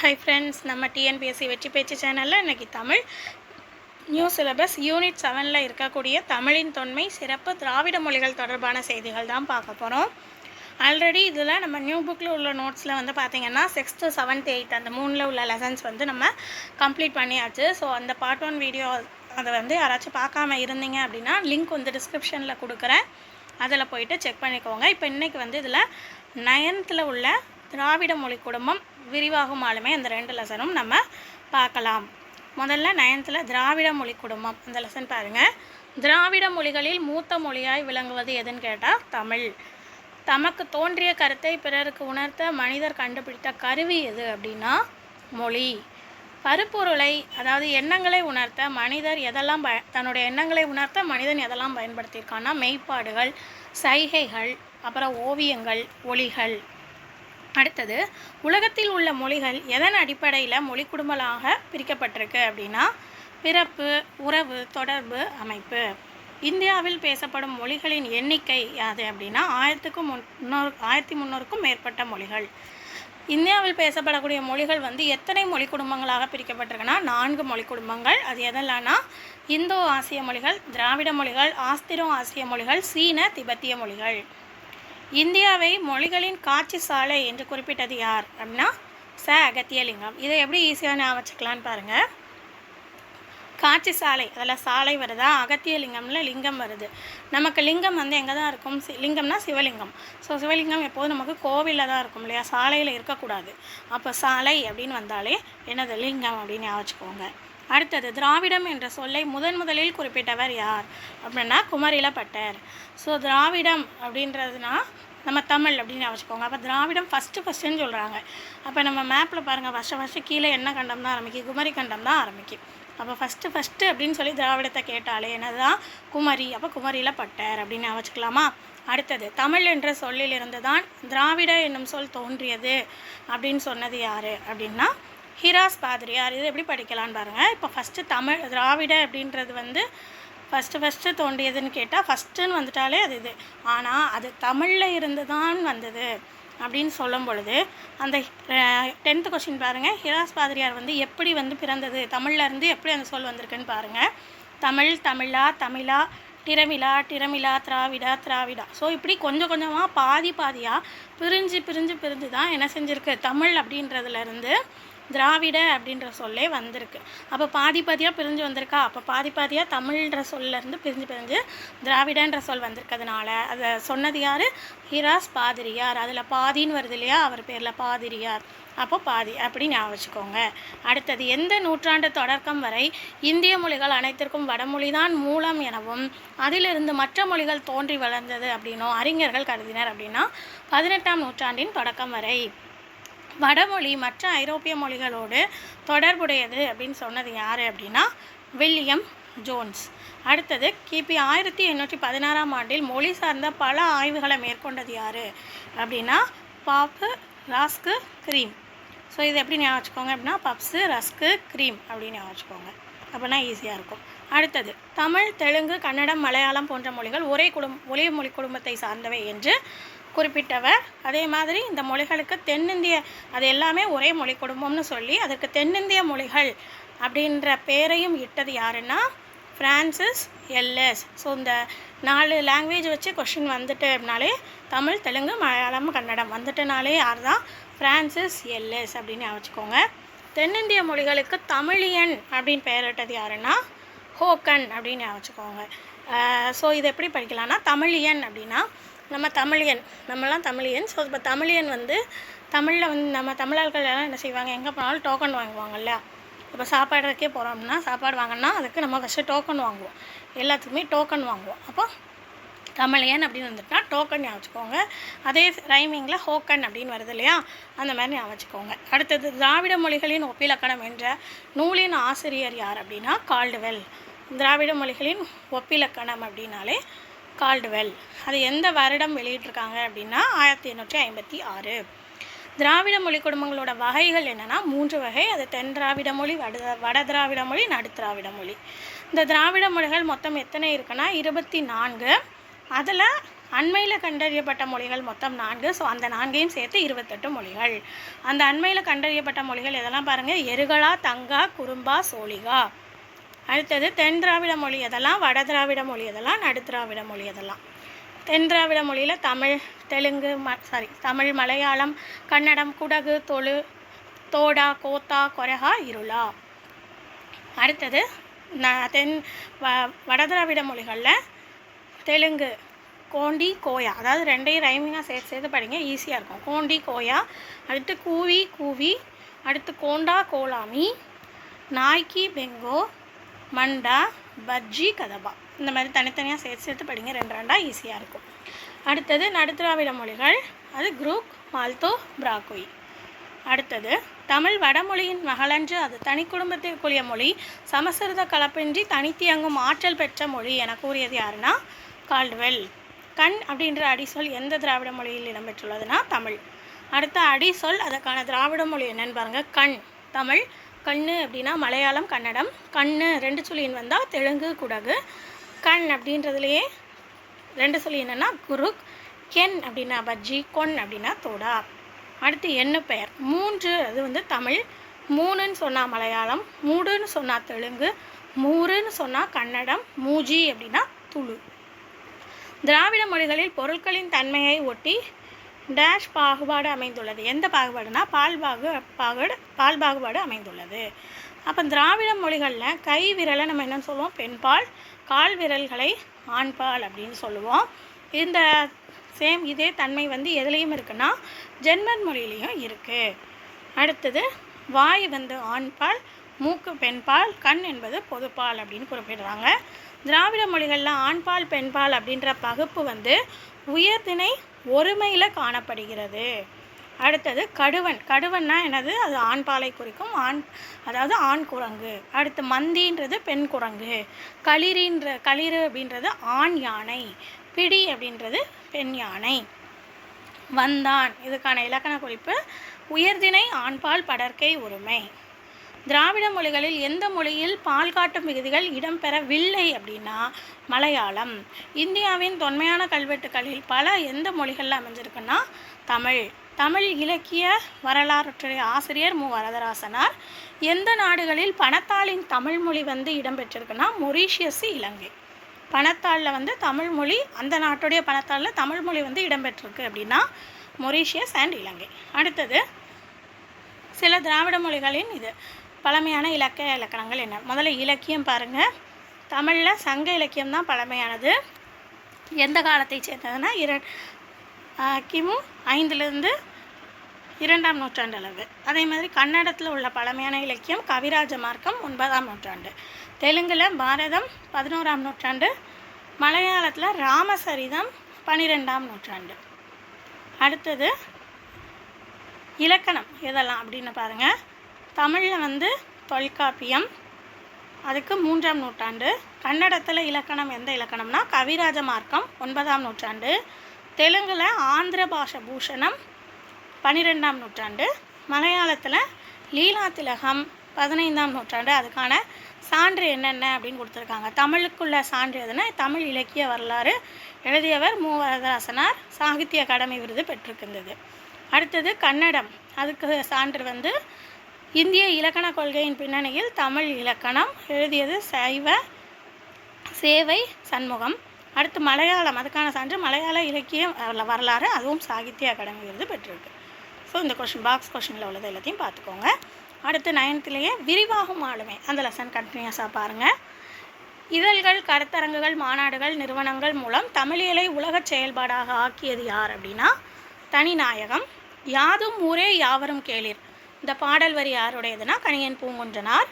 Hi friends நம்ம TNPSC வெற்றி பேச்சு சேனலில் இன்றைக்கி தமிழ் நியூ சிலபஸ் யூனிட் செவனில் இருக்கக்கூடிய தமிழின் தொன்மை சிறப்பு திராவிட மொழிகள் தொடர்பான செய்திகள் தான் பார்க்க போகிறோம் ஆல்ரெடி இதில் நம்ம நியூ புக்கில் உள்ள நோட்ஸில் வந்து பார்த்திங்கன்னா சிக்ஸ்த்து செவன்த் எயித் அந்த மூணில் உள்ள லெசன்ஸ் வந்து நம்ம கம்ப்ளீட் பண்ணியாச்சு. ஸோ அந்த பார்ட் ஒன் வீடியோ அதை வந்து யாராச்சும் பார்க்காம இருந்தீங்க அப்படின்னா லிங்க் வந்து டிஸ்கிரிப்ஷனில் கொடுக்குறேன். அதில் போயிட்டு செக் பண்ணிக்கோங்க. இப்போ இன்றைக்கி வந்து இதில் நயன்த்தில் உள்ள திராவிட மொழி குடும்பம் விரிவாகுமாலுமே அந்த ரெண்டு லெசனும் நம்ம பார்க்கலாம். முதல்ல நயன்த்தில் திராவிட மொழி குடும்பம். அந்த லெசன் பாருங்கள் திராவிட மொழிகளில் மூத்த மொழியாய் விளங்குவது எதுன்னு கேட்டால் தமிழ். தமக்கு தோன்றிய கருத்தை பிறருக்கு உணர்த்த மனிதர் கண்டுபிடித்த கருவி எது அப்படின்னா மொழி. பருப்பொருளை அதாவது எண்ணங்களை உணர்த்த மனிதர் எதெல்லாம் ப தன்னுடைய எண்ணங்களை உணர்த்த மனிதன் எதெல்லாம் பயன்படுத்தியிருக்கான்னா மெய்ப்பாடுகள் சைகைகள் அப்புறம் ஓவியங்கள் ஒளிகள் அடுத்தது உலகத்தில் உள்ள மொழிகள் எதன் அடிப்படையில் மொழி குடும்பலாக பிரிக்கப்பட்டிருக்கு அப்படின்னா பிறப்பு உறவு தொடர்பு அமைப்பு. இந்தியாவில் பேசப்படும் மொழிகளின் எண்ணிக்கை யாது அப்படின்னா ஆயிரத்துக்கும் முன்னூறு ஆயிரத்தி முந்நூறுக்கும் மேற்பட்ட மொழிகள். இந்தியாவில் பேசப்படக்கூடிய மொழிகள் வந்து எத்தனை மொழி குடும்பங்களாக பிரிக்கப்பட்டிருக்குன்னா நான்கு மொழி குடும்பங்கள். அது எதெல்லாம்னா இந்தோ ஆசிய மொழிகள் திராவிட மொழிகள் ஆஸ்திரோ ஆசிய மொழிகள் சீன திபெத்திய மொழிகள். இந்தியாவை மொழிகளின் காட்சி சாலை என்று குறிப்பிட்டது யார் அப்படின்னா ச. அகத்தியலிங்கம். இதை எப்படி ஈஸியாக நான் வச்சுக்கலான்னு பாருங்கள் காட்சி சாலை அதில் சாலை வருதா? அகத்திய லிங்கம்ல லிங்கம் வருது. நமக்கு லிங்கம் வந்து எங்கே தான் இருக்கும்? சி லிங்கம்னா சிவலிங்கம். ஸோ சிவலிங்கம் எப்போதும் நமக்கு கோவிலில் தான் இருக்கும் இல்லையா? சாலையில் இருக்கக்கூடாது. அப்போ சாலை அப்படின்னு வந்தாலே என்னது? லிங்கம் அப்படின்னு ஞாபகம் வச்சுக்கோங்க அடுத்தது திராவிடம் என்ற சொல்லை முதன் முதலில் குறிப்பிட்டவர் யார்? அப்படின்னா குமரிலப்பட்டர். ஸோ திராவிடம் அப்படின்றதுனா நம்ம தமிழ் அப்படின்னு வச்சுக்கோங்க. அப்போ திராவிடம் ஃபஸ்ட்டு ஃபஸ்ட்டுன்னு சொல்கிறாங்க அப்போ நம்ம மேப்பில் பாருங்கள் ஃபஸ்ட்டு ஃபஸ்ட்டு கீழே என்ன கண்டம் தான் ஆரம்பிக்கும் குமரி கண்டம் தான் ஆரம்பிக்கும் அப்போ ஃபஸ்ட்டு ஃபஸ்ட்டு அப்படின்னு சொல்லி திராவிடத்தை கேட்டாலே என்னதுதான்? குமரி. அப்போ குமரியில் பட்டர் அப்படின்னு வச்சுக்கலாமா? அடுத்தது தமிழ் என்ற சொல்லிலிருந்து தான் திராவிட என்னும் சொல் தோன்றியது அப்படின்னு சொன்னது யார்? அப்படின்னா ஹிராஸ் பாதிரியார் இது எப்படி படிக்கலான்னு பாருங்கள் இப்போ ஃபஸ்ட்டு தமிழ் திராவிட அப்படின்றது வந்து ஃபஸ்ட்டு ஃபஸ்ட்டு தோண்டியதுன்னு கேட்டால் ஃபஸ்ட்டுன்னு வந்துட்டாலே அது இது. ஆனால் அது தமிழில் இருந்து தான் வந்தது அப்படின்னு சொல்லும் பொழுது அந்த டென்த்து கொஷின் பாருங்கள் ஹிராஸ் பாதிரியார் வந்து எப்படி வந்து பிறந்தது? தமிழ்லேருந்து எப்படி அந்த சொல் வந்திருக்குன்னு பாருங்கள் தமிழ் தமிழா தமிழா டிரமிழா டிரமிழா திராவிடா திராவிடா. ஸோ இப்படி கொஞ்சம் கொஞ்சமாக பாதி பாதியாக பிரிஞ்சு பிரிஞ்சு பிரிஞ்சு தான் என்ன செஞ்சுருக்கு? தமிழ் அப்படின்றதுலேருந்து திராவிட அப்படின்ற சொல்லே வந்திருக்கு. அப்போ பாதி பாதியாக பிரிஞ்சு வந்திருக்கா? அப்போ பாதி பாதியாக தமிழ்ன்ற சொல்லேருந்து பிரிஞ்சு பிரிஞ்சு திராவிடன்ற சொல் வந்திருக்கிறதுனால அதை சொன்னது யார்? ஹிராஸ் பாதிரியார். அதில் பாதின்னு வருது இல்லையா? அவர் பேரில் பாதிரியார். அப்போ பாதி அப்படி ஞாபகம் வச்சுக்கோங்க. அடுத்தது எந்த நூற்றாண்டு தொடக்கம் வரை இந்திய மொழிகள் அனைத்திற்கும் வடமொழிதான் மூலம் எனவும் அதிலிருந்து மற்ற மொழிகள் தோன்றி வளர்ந்தது அப்படின்னும் அறிஞர்கள் கருதினர் அப்படின்னா பதினெட்டாம் நூற்றாண்டின் தொடக்கம் வரை. வடமொழி மற்ற ஐரோப்பிய மொழிகளோடு தொடர்புடையது அப்படின்னு சொன்னது யார் அப்படின்னா வில்லியம் ஜோன்ஸ். அடுத்தது கிபி ஆயிரத்தி எண்ணூற்றி பதினாறாம் ஆண்டில் மொழி சார்ந்த பல ஆய்வுகளை மேற்கொண்டது யார் அப்படின்னா பாப்பு ராஸ்கு க்ரீம். ஸோ இது எப்படி ஞாபகம் வச்சுக்கோங்க அப்படின்னா பப்ஸு ரஸ்க்கு க்ரீம் அப்படின்னு ஞாபகம் வச்சுக்கோங்க. அப்படின்னா ஈஸியாக இருக்கும். அடுத்தது தமிழ் தெலுங்கு கன்னடம் மலையாளம் போன்ற மொழிகள் ஒரே குடும் ஒரே மொழி குடும்பத்தை சார்ந்தவை என்று குறிப்பிட்டவர். அதே மாதிரி இந்த மொழிகளுக்கு தென்னிந்திய அது எல்லாமே ஒரே மொழி குடும்பம்னு சொல்லி அதற்கு தென்னிந்திய மொழிகள் அப்படின்ற பேரையும் இட்டது யாருன்னா ஃப்ரான்சிஸ் எல்எஸ். ஸோ இந்த நாலு லாங்குவேஜ் வச்சு கொஷின் வந்துட்டு அப்படின்னாலே தமிழ் தெலுங்கு மலையாளம் கன்னடம் வந்துட்டனாலே யார் தான் ஃப்ரான்சிஸ் எல்எஸ் அப்படின்னு வச்சுக்கோங்க. தென்னிந்திய மொழிகளுக்கு தமிழியன் அப்படின்னு பெயரிட்டது யாருன்னா ஹோக்கன் அப்படின்னு வச்சுக்கோங்க. ஸோ இது எப்படி படிக்கலாம்னா தமிழியன் அப்படின்னா நம்ம தமிழியன் நம்மலாம் தமிழியன். ஸோ இப்போ தமிழியன் வந்து தமிழில் வந்து நம்ம தமிழர்கள் எல்லாம் என்ன செய்வாங்க? எங்கே போனாலும் டோக்கன் வாங்குவாங்கல்ல? இப்போ சாப்பாடுறதுக்கே போகிறோம் அப்படின்னா சாப்பாடு வாங்கினா அதுக்கு நம்ம ஃபஸ்ட்டு டோக்கன் வாங்குவோம். எல்லாத்துக்குமே டோக்கன் வாங்குவோம். அப்போ தமிழியன் அப்படின்னு வந்துட்டுனா டோக்கன் ஞாபகம் வச்சுக்கோங்க. அதே ரைமிங்கில் ஹோக்கன் அப்படின்னு வருது இல்லையா? அந்த மாதிரி ஞாபகம் வச்சுக்கோங்க. அடுத்தது திராவிட மொழிகளின் ஒப்பிலக்கணம் என்ற நூலின் ஆசிரியர் யார் அப்படின்னா கால்டுவெல். திராவிட மொழிகளின் ஒப்பிலக்கணம் அப்படின்னாலே கால்டுவெல் அது எந்த வருடம் வெளியிட்டிருக்காங்க அப்படின்னா ஆயிரத்தி எண்ணூற்றி ஐம்பத்தி ஆறு. திராவிட மொழி குடும்பங்களோட வகைகள் என்னென்னா மூன்று வகை. அது தென் திராவிட மொழி வட வட திராவிட மொழி நடு திராவிட மொழி. இந்த திராவிட மொழிகள் மொத்தம் எத்தனை இருக்குன்னா இருபத்தி நான்கு. அதில் அண்மையில் கண்டறியப்பட்ட மொழிகள் மொத்தம் நான்கு. ஸோ அந்த நான்கையும் சேர்த்து இருபத்தெட்டு மொழிகள். அந்த அண்மையில் கண்டறியப்பட்ட மொழிகள் எதெல்லாம் பாருங்கள் எருகலா தங்கா குறும்பா சோழிகா. அடுத்தது தென் திராவிட மொழி எதெல்லாம் வட திராவிட மொழி எதெல்லாம் நடு திராவிட மொழி எதெல்லாம் தென் திராவிட மொழியில் தமிழ் தெலுங்கு ம சாரி தமிழ் மலையாளம் கன்னடம் குடகு தொழு தோடா கோத்தா கொரகா இருளா. அடுத்தது ந தென் வ வட திராவிட மொழிகளில் தெலுங்கு கோண்டி கோயா. அதாவது ரெண்டையும் ரைமிங்காக சேர்த்து சேர்த்து படிங்க ஈஸியாக இருக்கும். கோண்டி கோயா அடுத்து கூவி கூவி அடுத்து கோண்டா கோலாமி நாய்க்கி பெங்கோ மண்டா பஜ்ஜி கதபா. இந்த மாதிரி தனித்தனியாக சேர்த்து சேர்த்து படிங்க. ரெண்டு ரெண்டாக ஈஸியாக இருக்கும். அடுத்தது நடுத்திராவிட மொழிகள். அது குரூக் மால்தோ பிராகுய் அடுத்தது தமிழ் வடமொழியின் மகளன்று அது தனி குடும்பத்திற்குரிய மொழி. சமஸ்கிருத கலப்பின்றி தனித்தியங்கும் ஆற்றல் பெற்ற மொழி என கூறியது யாருன்னா கால்டுவெல். கண் அப்படின்ற அடிசொல் எந்த திராவிட மொழியில் இடம்பெற்றுள்ளதுன்னா தமிழ். அடுத்த அடிசொல் அதற்கான திராவிட மொழி என்னன்னு பாருங்கள் கண். தமிழ் கண்ணு அப்படின்னா மலையாளம் கன்னடம். கண்ணு ரெண்டு சொல்லின் வந்தால் தெலுங்கு குடகு. கண் அப்படின்றதுலையே ரெண்டு சொல்லி என்னென்னா குருக் கென் அப்படின்னா பஜ்ஜி கொன் அப்படின்னா தோடா. அடுத்து என்ன பெயர். மூன்று அது வந்து தமிழ். மூணுன்னு சொன்னால் மலையாளம் மூடுன்னு சொன்னால் தெலுங்கு மூறுன்னு சொன்னால் கன்னடம் மூஜி அப்படின்னா துளு. திராவிட மொழிகளில் பொருட்களின் தன்மையை ஒட்டி டேஷ் பாகுபாடு அமைந்துள்ளது. எந்த பாகுபாடுனா பால் பாகு பாகுபாடு பால் பாகுபாடு அமைந்துள்ளது. அப்போ திராவிட மொழிகளில் கை விரலை நம்ம என்ன சொல்லுவோம்? பெண்பால் கால் விரல்களை ஆண்பால் அப்படின்னு சொல்லுவோம். இந்த சேம் இதே தன்மை வந்து எதுலேயும் இருக்குன்னா ஜெர்மன் மொழியிலையும் இருக்குது அடுத்தது வாய் வந்து ஆண்பால் மூக்கு பெண்பால் கண் என்பது பொதுப்பால் அப்படின்னு குறிப்பிடுறாங்க. திராவிட மொழிகளில் ஆண்பால் பெண்பால் அப்படின்ற பகுப்பு வந்து உயர்திணை ஒருமையில் காணப்படுகிறது. அடுத்தது கடுவன். கடுவன்னா என்னது? அது ஆண்பாலை குறிக்கும். ஆண் அதாவது ஆண் குரங்கு. அடுத்து மந்தின்றது பெண் குரங்கு. களிரின்ற களிறு அப்படின்றது ஆண் யானை. பிடி அப்படின்றது பெண் யானை. வந்தான். இதுக்கான இலக்கண குறிப்பு உயர்திணை ஆண்பால் படற்கை உரிமை திராவிட மொழிகளில் எந்த மொழியில் பால் காட்டும் விகுதிகள் இடம்பெறவில்லை அப்படின்னா மலையாளம். இந்தியாவின் தொன்மையான கல்வெட்டுகளில் பல எந்த மொழிகளில் அமைஞ்சிருக்குன்னா தமிழ். தமிழ் இலக்கிய வரலாற்றுடைய ஆசிரியர் மு. வரதராசனார். எந்த நாடுகளில் பணத்தாளின் தமிழ் மொழி வந்து இடம்பெற்றிருக்குன்னா மொரீஷியஸ் இலங்கை. பணத்தாளில் வந்து தமிழ் மொழி அந்த நாட்டுடைய பணத்தாளில் தமிழ் மொழி வந்து இடம்பெற்றிருக்கு அப்படின்னா மொரீஷியஸ் அண்ட் இலங்கை. அடுத்தது சில திராவிட மொழிகளின் இது. பழமையான இலக்கிய இலக்கணங்கள் என்ன? முதல்ல இலக்கியம் பாருங்கள் தமிழில் சங்க இலக்கியம் தான் பழமையானது. எந்த காலத்தை சேர்ந்ததுன்னா இர கிமு ஐந்துலேருந்து இரண்டாம் நூற்றாண்டு அளவு. அதே மாதிரி கன்னடத்தில் உள்ள பழமையான இலக்கியம் கவிராஜ மார்க்கம் ஒன்பதாம் நூற்றாண்டு. தெலுங்கில் பாரதம் பதினோராம் நூற்றாண்டு. மலையாளத்தில் ராமசரிதம் பன்னிரெண்டாம் நூற்றாண்டு. அடுத்தது இலக்கணம் எதெல்லாம் அப்படின்னு பாருங்கள் தமிழில் வந்து தொல்காப்பியம். அதுக்கு மூன்றாம் நூற்றாண்டு. கன்னடத்தில் இலக்கணம் எந்த இலக்கணம்னா கவிராஜ மார்க்கம் ஒன்பதாம் நூற்றாண்டு. தெலுங்கில் ஆந்திர பாஷ பூஷணம் பன்னிரெண்டாம் நூற்றாண்டு. மலையாளத்தில் லீலா திலகம் பதினைந்தாம் நூற்றாண்டு. அதுக்கான சான்று என்னென்ன அப்படின்னு கொடுத்துருக்காங்க. தமிழுக்குள்ள சான்று எதுனா தமிழ் இலக்கிய வரலாறு எழுதியவர் மு. வரதராசனார். சாகித்ய அகாடமி விருது பெற்றிருக்கின்றது அடுத்தது கன்னடம். அதுக்கு சான்று வந்து இந்திய இலக்கண கொள்கையின் பின்னணியில் தமிழ் இலக்கணம் எழுதியது சைவ சேவை சண்முகம். அடுத்து மலையாளம் அதுக்கான சான்று மலையாள இலக்கிய வரல- வரலாறு அதுவும் சாகித்ய அகாடமி விருது பெற்றிருக்கு. ஸோ இந்த கொஷின் பாக்ஸ் கொஷினில் உள்ளது எல்லாத்தையும் பார்த்துக்கோங்க. அடுத்து நயன்த்துலேயே விரிவாகும் ஆளுமை. அந்த லெசன் கண்டினியூஸாக பாருங்கள் இதழ்கள் கருத்தரங்குகள் மாநாடுகள் நிறுவனங்கள் மூலம் தமிழியலை உலக செயல்பாடாக ஆக்கியது யார் அப்படின்னா தனிநாயகம். யாதும் ஊரே யாவரும் கேளிர். இந்த பாடல் வரி யாருடையதுன்னா கணியன் பூங்குன்றனார்.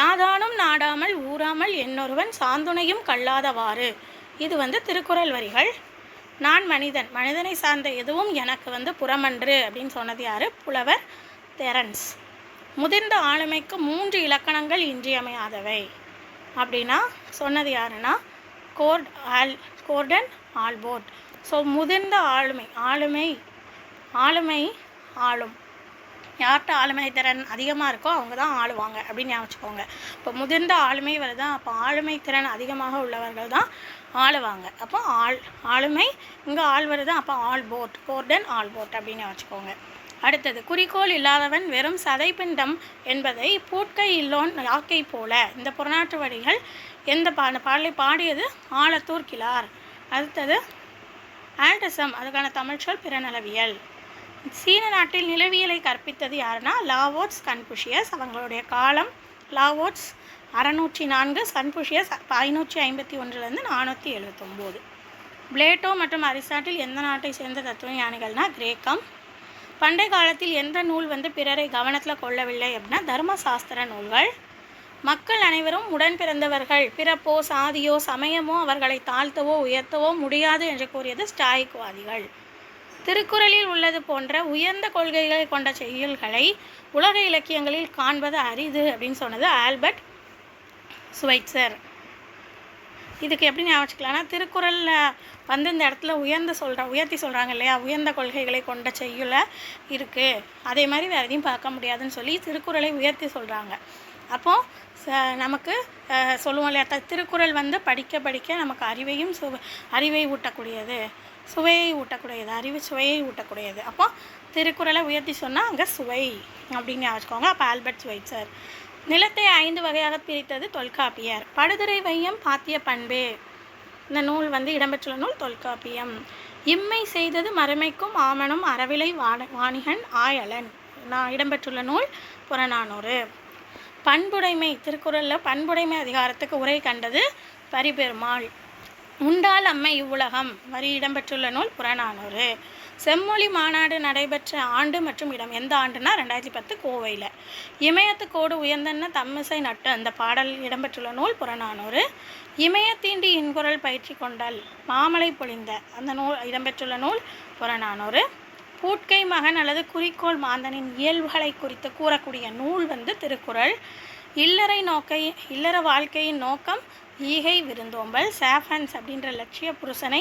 யாதானும் நாடாமல் ஊராமல் என்னொருவன் சாந்துணையும் கல்லாதவாறு. இது வந்து திருக்குறள் வரிகள். நான் மனிதன் மனிதனை சார்ந்த எதுவும் எனக்கு வந்து புறமன்று அப்படின்னு சொன்னது யார்? புலவர் தெரன்ஸ். முதிர்ந்த ஆளுமைக்கு மூன்று இலக்கணங்கள் இன்றியமையாதவை. அப்படின்னா சொன்னது யாருன்னா? கோர்ட் ஆல் கோர்டன் ஆல்போர்ட். ஸோ முதிர்ந்த ஆளுமை ஆளுமை ஆளுமை ஆளும். யார்கிட்ட ஆளுமை திறன் அதிகமாக இருக்கோ அவங்க தான் ஆளுவாங்க அப்படின்னு ஞாபகம் வச்சுக்கோங்க. இப்போ முதிர்ந்த ஆளுமை வருதான் அப்போ ஆளுமை திறன் அதிகமாக உள்ளவர்கள் தான் ஆளுவாங்க. அப்போ ஆள் ஆளுமை இங்கே ஆள் வருது அப்போ Allport Gordon Allport அப்படின்னு வச்சுக்கோங்க. அடுத்தது குறிக்கோள் இல்லாதவன் வெறும் சதைப்பிண்டம் என்பதை பூட்கை இல்லோன் யாக்கை போல. இந்த புறநாற்று வரிகள் எந்த பா அந்த பாடலை பாடியது ஆலத்தூர் கிளார் அடுத்தது ஆல்டிசம் அதுக்கான தமிழ்ச்சொல் பிறநலவியல். சீன நாட்டில் நிலவியலை கற்பித்தது யாருன்னா லாவோட்ஸ் கன்புஷியஸ். அவங்களுடைய காலம் லாவோட்ஸ் அறநூற்றி நான்கு கன்புஷியஸ் ஐநூற்றி ஐம்பத்தி ஒன்றுலேருந்து நானூற்றி எழுபத்தொம்போது. பிளேட்டோ மற்றும் அரிஸ்டாட்டில் எந்த நாட்டை சேர்ந்த தத்துவ ஞானிகள்னா கிரேக்கம். பண்டை காலத்தில் எந்த நூல் வந்து பிறரை கவனத்தில் கொள்ளவில்லை அப்படின்னா தர்மசாஸ்திர நூல்கள். மக்கள் அனைவரும் உடன் பிறந்தவர்கள். பிறப்போ சாதியோ சமயமோ அவர்களை தாழ்த்தவோ உயர்த்தவோ முடியாது என்று கூறியது ஸ்டாய்க்வாதிகள் திருக்குறளில் உள்ளது போன்ற உயர்ந்த கொள்கைகளை கொண்ட செய்யுள்களை உலக இலக்கியங்களில் காண்பது அரிது அப்படின்னு சொன்னது ஆல்பர்ட் ஸ்வைட்சர். இதுக்கு எப்படி ஞாபகம் வச்சுக்கலாம்னா திருக்குறளில் வந்து இந்த இடத்துல உயர்ந்த சொல்கிற உயர்த்தி சொல்கிறாங்க இல்லையா? உயர்ந்த கொள்கைகளை கொண்ட செய்யுள இருக்குது அதே மாதிரி வேறு எதையும் பார்க்க முடியாதுன்னு சொல்லி திருக்குறளை உயர்த்தி சொல்கிறாங்க அப்போது ச- நமக்கு அஹ், சொல்லுவோம் இல்லையா? த- திருக்குறள் வந்து படிக்க படிக்க நமக்கு அறிவையும் சு அறிவை ஊட்டக்கூடியது. சுவையை ஊட்டக்கூடியது அறிவு சுவையை ஊட்டக்கூடியது. அப்போ திருக்குறளை உயர்த்தி சொன்னால் அங்கே சுவை அப்படின்னு வச்சுக்கோங்க. அப்போ ஆல்பர்ட் ஸ்வைட்சர் நிலத்தை ஐந்து வகையாக பிரித்தது தொல்காப்பியர். படுதுரை வையம் பாத்திய பண்பே. இந்த நூல் வந்து இடம்பெற்றுள்ள நூல் தொல்காப்பியம். இம்மை செய்தது மறுமைக்கும் ஆமனும் அறவிலை வாண வாணிகன் ஆயலன். நான் இடம்பெற்றுள்ள நூல் புறநானூறு. பண்புடைமை திருக்குறளில் பண்புடைமை அதிகாரத்துக்கு உரை கண்டது பரிபெருமாள். உண்டால் அம்மை இவ்வுலகம். வரி இடம்பெற்றுள்ள நூல் புறநானூறு. செம்மொழி மாநாடு நடைபெற்ற ஆண்டு மற்றும் இடம் எந்த ஆண்டுனா ரெண்டாயிரத்தி பத்து கோவையில். இமயத்துக்கோடு உயர்ந்தன்ன தம்மிசை நட்டு அந்த பாடல் இடம்பெற்றுள்ள நூல் புறநானூறு. இமயத்தீண்டி இன்குரல் பயிற்சி கொண்டல் மாமலை பொழிந்த அந்த நூல் இடம்பெற்றுள்ள நூல் புறநானூறு. பூட்கை மகன் அல்லது குறிக்கோள் மாந்தனின் இயல்புகளை குறித்து கூறக்கூடிய நூல் வந்து திருக்குறள். இல்லறை நோக்கை இல்லற வாழ்க்கையின் நோக்கம் ஈகை விருந்தோம்பல் சாஃபன்ஸ் அப்படின்ற லட்சிய புருஷனை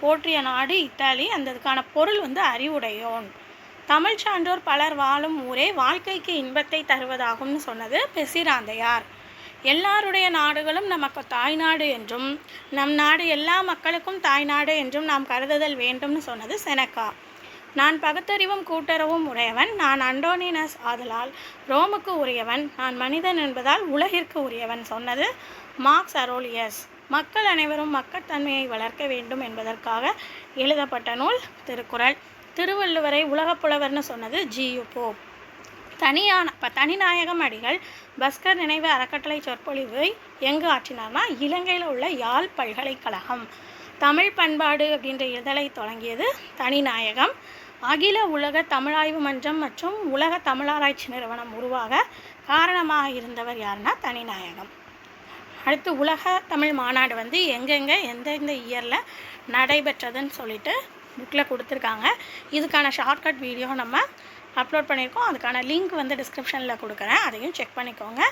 போற்றிய நாடு இத்தாலி. அந்த இதுக்கான பொருள் வந்து அறிவுடையோன். தமிழ் சான்றோர் பலர் வாழும் ஊரே வாழ்க்கைக்கு இன்பத்தை தருவதாகும்னு சொன்னது பெசிராந்தையார். எல்லாருடைய நாடுகளும் நமக்கு தாய்நாடு என்றும் நம் நாடு எல்லா மக்களுக்கும் தாய்நாடு என்றும் நாம் கருதுதல் வேண்டும்னு சொன்னது செனக்கா. நான் பகுத்தறிவும் கூட்டுறவும் உடையவன் நான் அண்டோனினஸ் ஆதலால் ரோமுக்கு உரியவன் நான் மனிதன் என்பதால் உலகிற்கு உரியவன் சொன்னது மார்க்ஸ் அரோலியஸ். மக்கள் அனைவரும் மக்கட்தன்மையை வளர்க்க வேண்டும் என்பதற்காக எழுதப்பட்ட நூல் திருக்குறள். திருவள்ளுவரை உலகப் புலவர்னு சொன்னது ஜியு போப் தனியான இப்போ தனிநாயகம் அடிகள் பஸ்கர் நினைவு அறக்கட்டளை சொற்பொழிவை எங்கு ஆற்றினார்னா இலங்கையில் உள்ள யாழ் பல்கலைக்கழகம். தமிழ் பண்பாடு அப்படின்ற இதழை தொடங்கியது தனிநாயகம். அகில உலக தமிழாய்வு மன்றம் மற்றும் உலக தமிழாராய்ச்சி நிறுவனம் உருவாக காரணமாக இருந்தவர் யாருன்னா தனிநாயகம். அடுத்து உலக தமிழ் மாநாடு வந்து எங்கெங்கே எந்தெந்த இயரில் நடைபெற்றதுன்னு சொல்லிட்டு புக்கில் கொடுத்துருக்காங்க. இதுக்கான ஷார்ட்கட் வீடியோ நம்ம அப்லோட் பண்ணியிருக்கோம். அதுக்கான லிங்க் வந்து டிஸ்கிரிப்ஷனில் கொடுக்குறேன். அதையும் செக் பண்ணிக்கோங்க.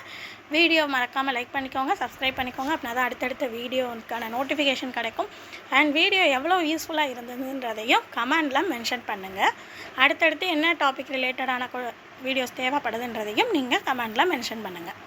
வீடியோ மறக்காமல் லைக் பண்ணிக்கோங்க சப்ஸ்கிரைப் பண்ணிக்கோங்க. அப்படின்னா தான் அடுத்தடுத்த வீடியோக்கான நோட்டிஃபிகேஷன் கிடைக்கும். அண்ட் வீடியோ எவ்வளோ யூஸ்ஃபுல்லாக இருந்ததுன்றதையும் கமெண்டில் மென்ஷன் பண்ணுங்கள் அடுத்தடுத்து என்ன டாபிக் ரிலேட்டடான வீடியோஸ் தேவைப்படுதுன்றதையும் நீங்கள் கமெண்டில் மென்ஷன் பண்ணுங்கள்